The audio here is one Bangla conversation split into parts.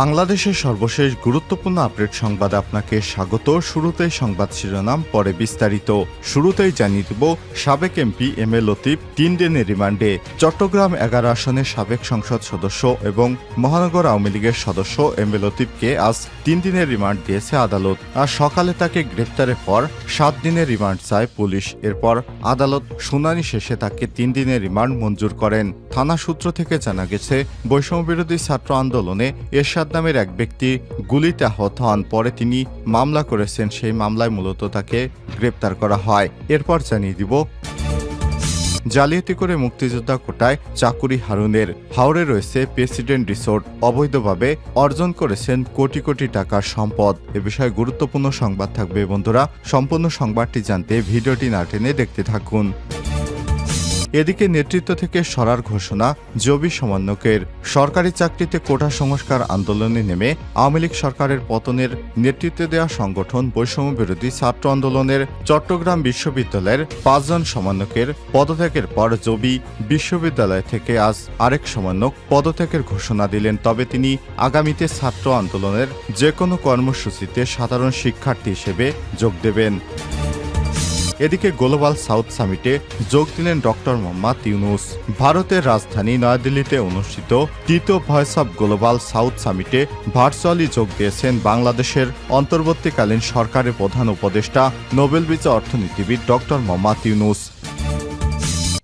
বাংলাদেশের সর্বশেষ গুরুত্বপূর্ণ আপডেট সংবাদে আপনাকে স্বাগত। শুরুতেই সংবাদ শিরোনাম, পরে বিস্তারিত। শুরুতেই জানিয়ে দেব, সাবেক এমপি এম এ লতিফ তিন দিনের রিমান্ডে। চট্টগ্রাম এগারো আসনের সাবেক সংসদ সদস্য এবং মহানগর আওয়ামী লীগের সদস্য এম এ লতিফকে আজ তিন দিনের রিমান্ড দিয়েছে আদালত। আর সকালে তাকে গ্রেপ্তারের পর সাত দিনের রিমান্ড চায় পুলিশ। এরপর আদালত শুনানি শেষে তাকে তিন দিনের রিমান্ড মঞ্জুর করেন। থানা সূত্র থেকে জানা গেছে, বৈষম্যবিরোধী ছাত্র আন্দোলনে এরশাদ নামের এক ব্যক্তি গুলিতে আহত হন। পরে তিনি মামলা করেছেন। সেই মামলায় মূলত তাকে গ্রেপ্তার করা হয়। এরপর জানিয়ে দিব। জালিয়াতি করে মুক্তিযোদ্ধা কোটায় চাকুরি হারুনের হাওড়ে রয়েছে প্রেসিডেন্ট রিসোর্ট। অবৈধভাবে অর্জন করেছেন কোটি কোটি টাকার সম্পদ। এ বিষয়ে গুরুত্বপূর্ণ সংবাদ থাকবে বন্ধুরা। সম্পূর্ণ সংবাদটি জানতে ভিডিওটি না টেনে দেখতে থাকুন। এদিকে নেতৃত্ব থেকে সরার ঘোষণা জবি সমন্বয়কের সরকারি চাকরিতে কোটা সংস্কার আন্দোলনে নেমে আওয়ামী লীগ সরকারের পতনের নেতৃত্ব দেওয়া সংগঠন বৈষম্য বিরোধী ছাত্র আন্দোলনের চট্টগ্রাম বিশ্ববিদ্যালয়ের পাঁচজন সমন্বয়কের পদত্যাগের পর জবি বিশ্ববিদ্যালয় থেকে আজ আরেক সমন্বয়ক পদত্যাগের ঘোষণা দিলেন। তবে তিনি আগামীতে ছাত্র আন্দোলনের যে কোনো কর্মসূচিতে সাধারণ শিক্ষার্থী হিসেবে যোগ দেবেন। এদিকে গ্লোবাল সাউথ সামিটে যোগ দিলেন ডক্টর মোহাম্মদ ইউনুস। ভারতের রাজধানী নয়াদিল্লিতে অনুষ্ঠিত তৃতীয় ভয়েস অব গ্লোবাল সাউথ সামিটে ভার্চুয়ালি যোগ দিয়েছেন বাংলাদেশের অন্তর্বর্তীকালীন সরকারের প্রধান উপদেষ্টা, নোবেল বিজয় অর্থনীতিবিদ ডক্টর মোহাম্মদ ইউনুস।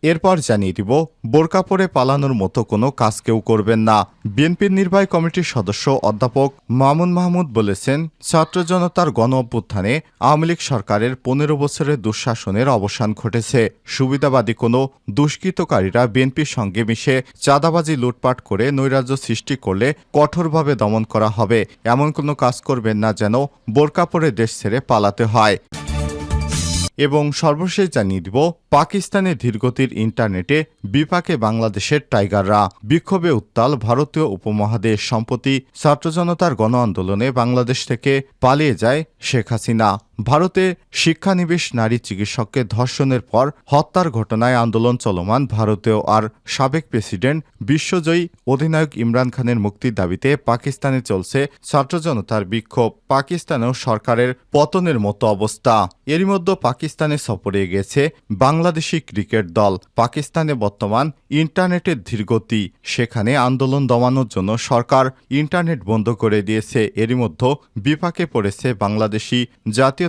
এরপর জানিয়ে দিব বোরকা পরে পালানোর মতো কোনো কাজ কেউ করবেন না। বিএনপির নির্বাহী কমিটির সদস্য অধ্যাপক মামুন মাহমুদ বলেছেন, ছাত্র জনতার গণ অভ্যুত্থানে আওয়ামী লীগ সরকারের পনেরো বছরের দুঃশাসনের অবসান ঘটেছে। সুবিধাবাদী কোনো দুষ্কৃতকারীরা বিএনপির সঙ্গে মিশে চাঁদাবাজি লুটপাট করে নৈরাজ্য সৃষ্টি করলে কঠোরভাবে দমন করা হবে। এমন কোনো কাজ করবেন না যেন বোরকা পরে দেশ ছেড়ে পালাতে হয়। এবং সর্বশেষ জানিয়ে দিব, পাকিস্তানের ধীরগতির ইন্টারনেটে বিপাকে বাংলাদেশের টাইগাররা। বিক্ষোভে উত্তাল ভারতীয় উপমহাদেশ সম্প্রতি ছাত্র জনতার গণ আন্দোলনে বাংলাদেশ থেকে পালিয়ে যায় শেখ হাসিনা। ভারতে শিক্ষানিবেশ নারী চিকিৎসককে ধর্ষণের পর হত্যার ঘটনায় আন্দোলন চলমান ভারতীয় আর সাবেক প্রেসিডেন্ট, বিশ্বজয়ী অধিনায়ক ইমরান খানের মুক্তির দাবিতে পাকিস্তানে চলছে ছাত্র জনতার বিক্ষোভ। পাকিস্তানেও সরকারের পতনের মতো অবস্থা। এরই মধ্যে পাকিস্তানে সফরে গেছে বাংলাদেশি ক্রিকেট দল। পাকিস্তানে বর্তমান ইন্টারনেটের ধীরগতি। সেখানে আন্দোলন দমানোর জন্য সরকার ইন্টারনেট বন্ধ করে দিয়েছে। এরই মধ্যে বিপাকে পড়েছে বাংলাদেশি জাতীয়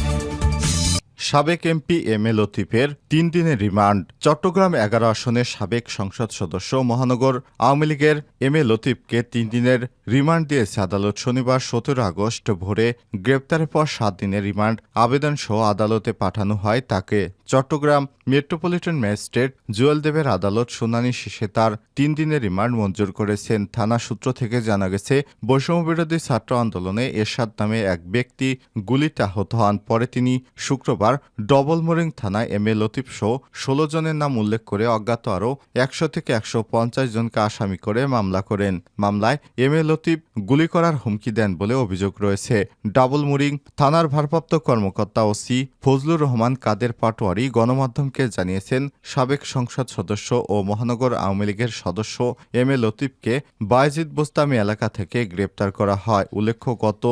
সাবেক এমপি এম এ লতিফের তিন দিনের রিমান্ড। চট্টগ্রাম এগারো আসনের সাবেক সংসদ সদস্য মহানগর আওয়ামী লীগের এম এ লতিফকে তিন দিনের রিমান্ড দিয়েছে আদালত। শনিবার সতেরো আগস্ট ভোরে গ্রেপ্তারের পর সাত দিনের রিমান্ড আবেদন সহ আদালতে পাঠানো হয় তাকে। চট্টগ্রাম মেট্রোপলিটন ম্যাজিস্ট্রেট জুয়েল দেবের আদালত শুনানি শেষে তার তিন দিনের রিমান্ড মঞ্জুর করেছেন। থানা সূত্র থেকে জানা গেছে, বৈষম্যবিরোধী ছাত্র আন্দোলনে এরশাদ নামে এক ব্যক্তি গুলিতে আহত হন। পরে তিনি শুক্রবার ডবলমোরিং থানায় এম এ লতিফ সহ ষোলো জনের নাম উল্লেখ করে অজ্ঞাত আরও একশো থেকে একশো পঞ্চাশ জনকে আসামি করে মামলা করেন। মামলায় এম এ লতিফ গুলি করার হুমকি দেন বলে অভিযোগ রয়েছে। ডাবলমোরিং থানার ভারপ্রাপ্ত কর্মকর্তা ওসি ফজলুর রহমান কাদের পাটোয়ারি গণমাধ্যমকে জানিয়েছেন, সাবেক সংসদ সদস্য ও মহানগর আওয়ামী লীগের সদস্য এম এ লতিফকে বায়জিদ বোস্তামি এলাকা থেকে গ্রেপ্তার করা হয়। উল্লেখ্য, গত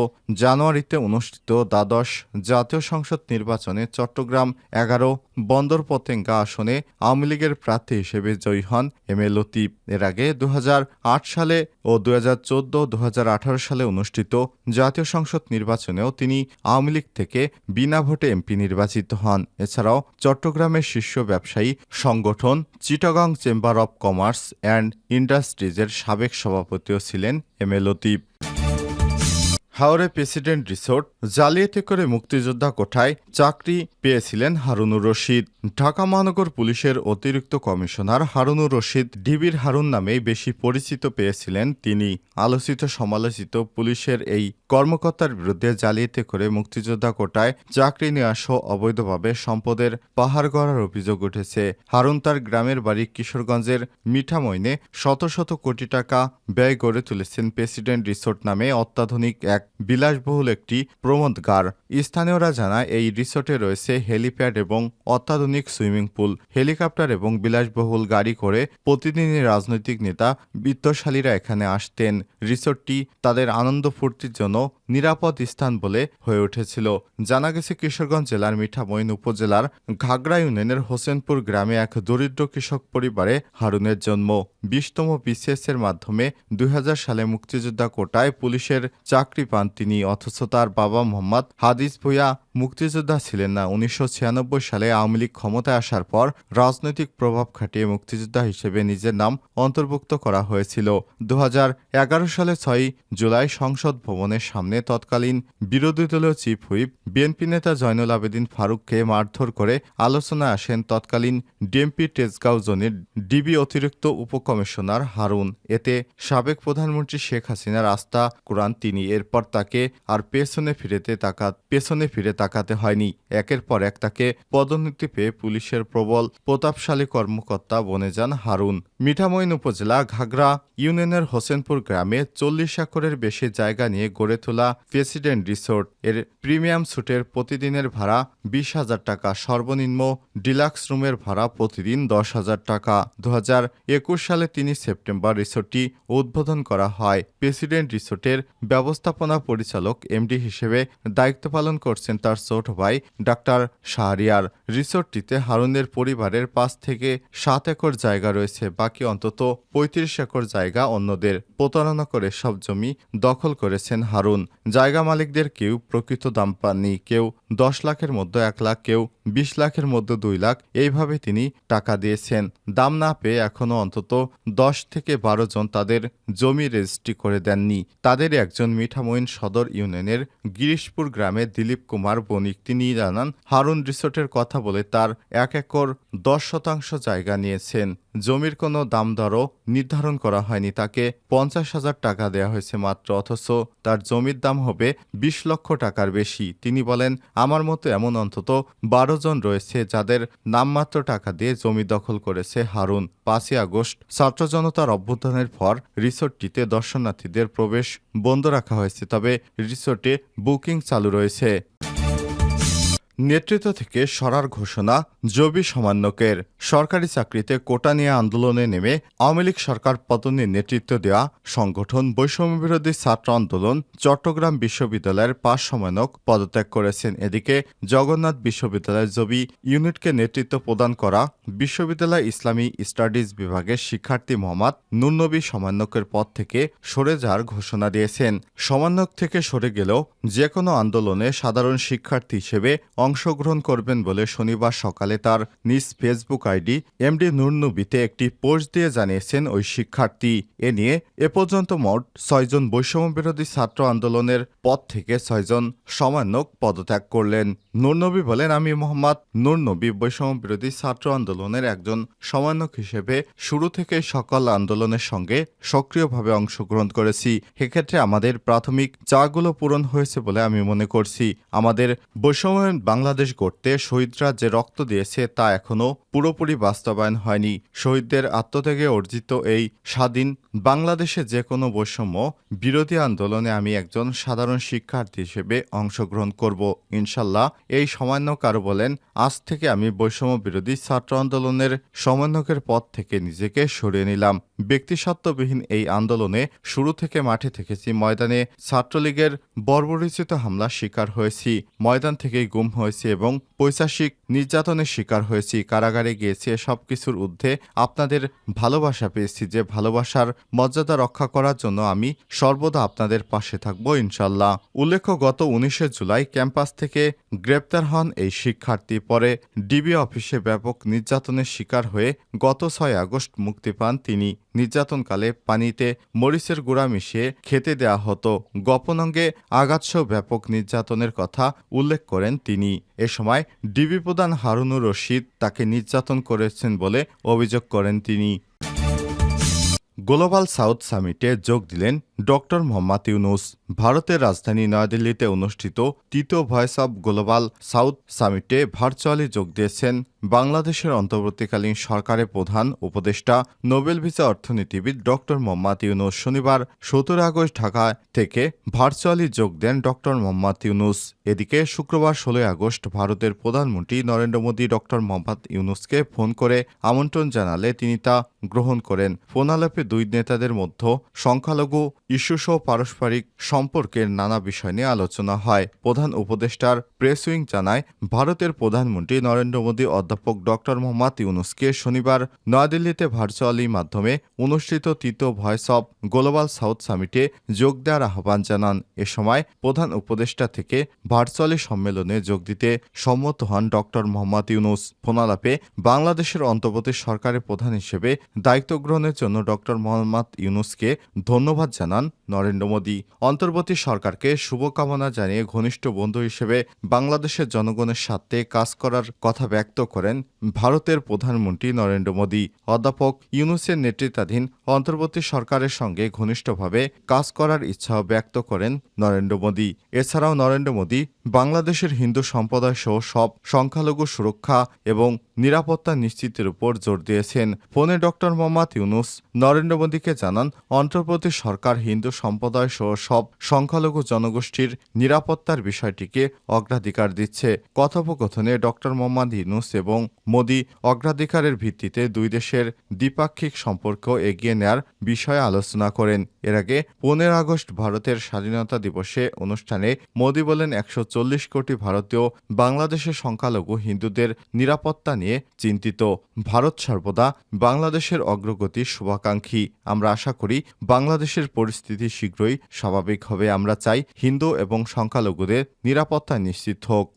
জানুয়ারিতে অনুষ্ঠিত দ্বাদশ জাতীয় সংসদ নির্বাচনে চট্টগ্রাম এগারো, বন্দর পতেঙ্গা আসনে আওয়ামী লীগের প্রার্থী হিসেবে জয়ী হন এম এ লতিফ। এর আগে দু হাজার আট সালে ও দু হাজার চোদ্দ সালে অনুষ্ঠিত জাতীয় সংসদ নির্বাচনেও তিনি আওয়ামী লীগ থেকে বিনা ভোটে এমপি নির্বাচিত হন। এছাড়াও চট্টগ্রামের শীর্ষ ব্যবসায়ী সংগঠন Chittagong chamber of commerce and ইন্ডাস্ট্রিজের সাবেক সভাপতিও ছিলেন এম এ লতিফ। হাওড়ে প্রেসিডেন্ট রিসোর্ট জালিয়াতি করে মুক্তিযোদ্ধা কোঠায় চাকরি পেয়েছিলেন হারুনুর রশিদ। ঢাকা মহানগর পুলিশের অতিরিক্ত কমিশনার হারুনুর রশিদ ডিবির হারুন নামেই বেশি পরিচিত পেয়েছিলেন তিনি। আলোচিত সমালোচিত পুলিশের এই কর্মকর্তার বিরুদ্ধে জালিয়াতি করে মুক্তিযোদ্ধা কোটায় চাকরি নেওয়া সহ অবৈধভাবে সম্পদের পাহাড় গড়ার অভিযোগ উঠেছে। হারুন তার গ্রামের বাড়ি কিশোরগঞ্জের মিঠামইনে শত শত কোটি টাকা ব্যয় গড়ে তুলেছেন প্রেসিডেন্ট রিসোর্ট নামে অত্যাধুনিক এক বিলাসবহুল একটি প্রমোদগার স্থানীয়রা জানায়, এই রিসোর্টে রয়েছে হেলিপ্যাড এবং অত্যাধুনিক সুইমিং পুল, হেলিকপ্টার এবং বিলাসবহুল গাড়ি করে প্রতিদিনই রাজনৈতিক নেতা বিত্তশালীরা এখানে আসতেন। রিসোর্টটি তাদের আনন্দ ফুর্তির জন্য নিরাপদ স্থান বলে হয়ে উঠেছিল। জানা গেছে, কিশোরগঞ্জ জেলার মিঠামইন উপজেলার ঘাগড়া ইউনিয়নের হোসেনপুর গ্রামে এক দরিদ্র কৃষক পরিবারে হারুনের জন্ম। বিশতম বিসিএস এর মাধ্যমে দুই হাজার সালে মুক্তিযোদ্ধা কোটায় পুলিশের চাকরি পান তিনি, অথচ তার বাবা মোহাম্মদ হাদিস ভুইয়া মুক্তিযোদ্ধা ছিলেন না। উনিশশো ছিয়ানব্বই সালে আওয়ামী লীগ ক্ষমতায় আসার পর রাজনৈতিক প্রভাব খাটিয়ে মুক্তিযোদ্ধা হিসেবে নিজের নাম অন্তর্ভুক্ত করা হয়েছিল। দু সালে ছয়ই জুলাই সংসদ ভবনের সামনে তৎকালীন বিরোধী দলীয় চিফ হুইপ, বিএনপি নেতা জয়নুল আবেদিন ফারুককে মারধর করে আলোচনায় আসেন তৎকালীন ডিএমপি তেজগাঁও জোনের ডিবি অতিরিক্ত উপকমিশনার হারুন। এতে সাবেক প্রধানমন্ত্রী শেখ হাসিনার আস্থা কোরআন তিনি। এরপর তাকে আর পেছনে ফিরেতে তাকা, পেছনে ফিরে তাকাতে হয়নি। একের পর এক তাকে পদোন্নতি পেয়ে পুলিশের প্রবল, প্রতাপশালী কর্মকর্তা বনে যান হারুন। মিঠামইন উপজেলা ঘাগড়া ইউনিয়নের হোসেনপুর গ্রামে চল্লিশ একরের বেশি জায়গা নিয়ে গড়ে তোলা প্রেসিডেন্ট রিসোর্ট। এর প্রিমিয়াম স্যুটের প্রতিদিনের ভাড়া বিশ হাজার টাকা, সর্বনিম্ন ডিলাক্স রুমের ভাড়া প্রতিদিন দশ হাজার টাকা। দু সালে তিনি সেপ্টেম্বর রিসোর্টটি উদ্বোধন করা হয়। প্রেসিডেন্ট রিসোর্টের ব্যবস্থাপনা পরিচালক এমডি হিসেবে দায়িত্ব পালন করছেন তার ছোট ভাই ডাক্তার শাহরিয়ার। রিসোর্টটিতে হারুনের পরিবারের পাঁচ থেকে সাত একর জায়গা রয়েছে, বাকি অন্তত পঁয়ত্রিশ একর জায়গা অন্যদের। প্রতারণা করে সব জমি দখল করেছেন হারুন। জায়গা মালিকদের কেউ প্রকৃত দাম পাননি, কেউ দশ লাখের মধ্যে এক লাখ, কেউ বিশ লাখের মধ্যে দুই লাখ, এইভাবে তিনি টাকা দিয়েছেন। দাম না পেয়ে এখনও অন্তত দশ থেকে বারো জন তাদের জমি রেজিস্ট্রি করে দেননি। তাদের একজন মিঠামইন সদর ইউনিয়নের গিরিশপুর গ্রামে দিলীপ কুমার বণিক। তিনি জানান, হারুন রিসোর্টের কথা বলে তার এক একর দশ শতাংশ জায়গা নিয়েছেন। জমির কোনো দাম দরও নির্ধারণ করা হয়নি, তাকে পঞ্চাশ হাজার টাকা দেওয়া হয়েছে মাত্র, অথচ তার জমির দাম হবে বিশ লক্ষ টাকার বেশি। তিনি বলেন, আমার মতো এমন অন্তত বারো জন রয়েছে যাদের নামমাত্র টাকা দিয়ে জমি দখল করেছে হারুন। পাঁচই আগস্ট, ছাত্র জনতার অভ্যুত্থানের পর রিসোর্টটিতে দর্শনার্থীদের প্রবেশ বন্ধ রাখা হয়েছে, তবে রিসোর্টে বুকিং চালু রয়েছে। নেতৃত্ব থেকে সরার ঘোষণা জবি সমান্যকের। সরকারি চাকরিতে কোটা নিয়ে আন্দোলনে নেমে আওয়ামী লীগ সরকার পতনের নেতৃত্ব দেওয়া সংগঠন বৈষম্যবিরোধী ছাত্র আন্দোলন চট্টগ্রাম বিশ্ববিদ্যালয়ের পাঁচ সমানক পদত্যাগ করেছেন। এদিকে জগন্নাথ বিশ্ববিদ্যালয়ের জবি ইউনিটকে নেতৃত্ব প্রদান করা বিশ্ববিদ্যালয় ইসলামী স্টাডিজ বিভাগের শিক্ষার্থী মোহাম্মদ নুরনবী সমান্যকের পদ থেকে সরে যাওয়ার ঘোষণা দিয়েছেন। সমান্যক থেকে সরে গেলেও যে কোনো আন্দোলনে সাধারণ শিক্ষার্থী হিসেবে অংশগ্রহণ করবেন বলে শনিবার সকালে তার নিজ ফেসবুক আইডি এমডি নুরনুবিতে একটি পোস্ট দিয়ে জানিয়েছেন ওই শিক্ষার্থী। এ নিয়ে এ পর্যন্ত মোট ছয়জন বৈষম্য বিরোধী ছাত্র আন্দোলনের পদ থেকে ছয়জন সমানক পদত্যাগ করলেন। নুরনবী বলেন, আমি মোহাম্মদ নুরনবী বৈষম্যবিরোধী ছাত্র আন্দোলনের একজন সমন্বয়ক হিসেবে শুরু থেকে সকল আন্দোলনের সঙ্গে সক্রিয়ভাবে অংশগ্রহণ করেছি। এক্ষেত্রে আমাদের প্রাথমিক চাগুলো পূরণ হয়েছে বলে আমি মনে করছি। আমাদের বৈষম্য বাংলাদেশ গড়তে শহীদরা যে রক্ত দিয়েছে তা এখনও পুরোপুরি বাস্তবায়ন হয়নি। শহীদদের আত্মত্যাগে অর্জিত এই স্বাধীন বাংলাদেশে যে কোনো বৈষম্য বিরোধী আন্দোলনে আমি একজন সাধারণ শিক্ষার্থী হিসেবে অংশগ্রহণ করব। ইনশাল্লাহ এই সমান্য আরও বলেন, আজ থেকে আমি বৈষম্য বিরোধী ছাত্র আন্দোলনের সমন্বয়কের পদ থেকে নিজেকে সরিয়ে নিলাম। ব্যক্তিসত্ত্ববিহীন এই আন্দোলনে শুরু থেকে মাঠে থেকেছি। ময়দানে ছাত্রলীগের বর্বরিচিত হামলার শিকার হয়েছি, ময়দান থেকেই গুম হয়েছি এবং পৈশাসিক নির্যাতনের শিকার হয়েছি, কারাগারে গিয়েছি সব কিছুর ঊর্ধ্বে আপনাদের ভালোবাসা পেয়েছি, যে ভালোবাসার মর্যাদা রক্ষা করার জন্য আমি সর্বদা আপনাদের পাশে থাকব ইনশাল্লাহ উল্লেখ্য, গত উনিশে জুলাই ক্যাম্পাস থেকে গ্রেপ্তার হন এই শিক্ষার্থী। পরে ডিবি অফিসে ব্যাপক নির্যাতনের শিকার হয়ে গত ছয় আগস্ট মুক্তি পান তিনি। নির্যাতনকালে পানিতে মরিচের গুঁড়া মিশিয়ে খেতে দেয়া হতো। গোপন অঙ্গে আঘাতসহ ব্যাপক নির্যাতনের কথা উল্লেখ করেন তিনি। এ সময় ডিবি প্রধান হারুনুর রশিদ তাকে নির্যাতন করেছেন বলে অভিযোগ করেন তিনি। গ্লোবাল সাউথ সামিটে যোগ দিলেন ডক্টর মোহাম্মদ ইউনুস। ভারতের রাজধানী নয়াদিল্লিতে অনুষ্ঠিত তৃতীয় ভয়েস অব গ্লোবাল সাউথ সামিটে ভার্চুয়ালি যোগ দিয়েছেন বাংলাদেশের অন্তর্বর্তীকালীন সরকারের প্রধান উপদেষ্টা, নোবেল ভিসা অর্থনীতিবিদ ডক্টর মোহাম্মদ ইউনুস শনিবার সতেরো আগস্ট ঢাকা থেকে ভার্চুয়ালি যোগ দেন ডক্টর মোহাম্মদ ইউনুস। এদিকে শুক্রবার ষোলোই আগস্ট ভারতের প্রধানমন্ত্রী নরেন্দ্র মোদী ডক্টর মোহাম্মদ ইউনুসকে ফোন করে আমন্ত্রণ জানালে তিনি তা গ্রহণ করেন। ফোনালাপে দুই নেতাদের মধ্যে সংখ্যালঘু ইস্যুসহ পারস্পরিক সম্পর্কের নানা বিষয় নিয়ে আলোচনা হয়। প্রধান উপদেষ্টার প্রেস উইং জানায়, ভারতের প্রধানমন্ত্রী নরেন্দ্র মোদী অধ্যাপক ডক্টর মোহাম্মদ ইউনুসকে শনিবার নয়াদিল্লিতে ভার্চুয়ালি মাধ্যমে অনুষ্ঠিত তৃতীয় ভয়েস অব গ্লোবাল সাউথ সামিটে যোগ দেওয়ার আহ্বান জানান। এ সময় প্রধান উপদেষ্টা থেকে ভার্চুয়ালি সম্মেলনে যোগ দিতে সম্মত হন ডক্টর মোহাম্মদ ইউনুস। ফোনালাপে বাংলাদেশের অন্তর্বর্তী সরকারের প্রধান হিসেবে দায়িত্ব গ্রহণের জন্য ডক্টর মোহাম্মদ ইউনুসকে ধন্যবাদ জানান নরেন্দ্র মোদী। অন্তর্বর্তী সরকারকে শুভকামনা জানিয়ে ঘনিষ্ঠ বন্ধু হিসেবে বাংলাদেশের জনগণের স্বার্থে কাজ করার কথা ব্যক্ত করেন। ভারতের প্রধানমন্ত্রী নরেন্দ্র মোদী। অধ্যাপক ইউনুসের নেতৃত্বাধীন অন্তর্বর্তী সরকারের সঙ্গে ঘনিষ্ঠভাবে কাজ করার ইচ্ছা ব্যক্ত করেন নরেন্দ্র মোদী। এছাড়াও নরেন্দ্র মোদী বাংলাদেশের হিন্দু সম্প্রদায় সহ সব সংখ্যালঘু সুরক্ষা এবং নিরাপত্তা নিশ্চিতের উপর জোর দিয়েছেন। ফোনে ডক্টর মোহাম্মদ ইউনুস নরেন্দ্র মোদীকে জানান, অন্তর্বর্তী সরকার হিন্দু সম্প্রদায় সহ সব সংখ্যালঘু জনগোষ্ঠীর নিরাপত্তার বিষয়টিকে অগ্রাধিকার দিচ্ছে। কথোপকথনে ডক্টর মোহাম্মদ ইউনুস এবং মোদী অগ্রাধিকারের ভিত্তিতে দুই দেশের দ্বিপাক্ষিক সম্পর্ক এগিয়ে নেয়ার বিষয়ে আলোচনা করেন। এর আগে পনেরো আগস্ট ভারতের স্বাধীনতা দিবসে অনুষ্ঠানে মোদী বলেন, একশো চল্লিশ কোটি ভারতীয় বাংলাদেশের সংখ্যালঘু হিন্দুদের নিরাপত্তা নিয়ে চিন্তিত। ভারত সর্বদা বাংলাদেশের অগ্রগতির শুভাকাঙ্ক্ষী। আমরা আশা করি বাংলাদেশের পরিস্থিতি শীঘ্রই স্বাভাবিক হবে। আমরা চাই হিন্দু এবং সংখ্যালঘুদের নিরাপত্তা নিশ্চিত হোক।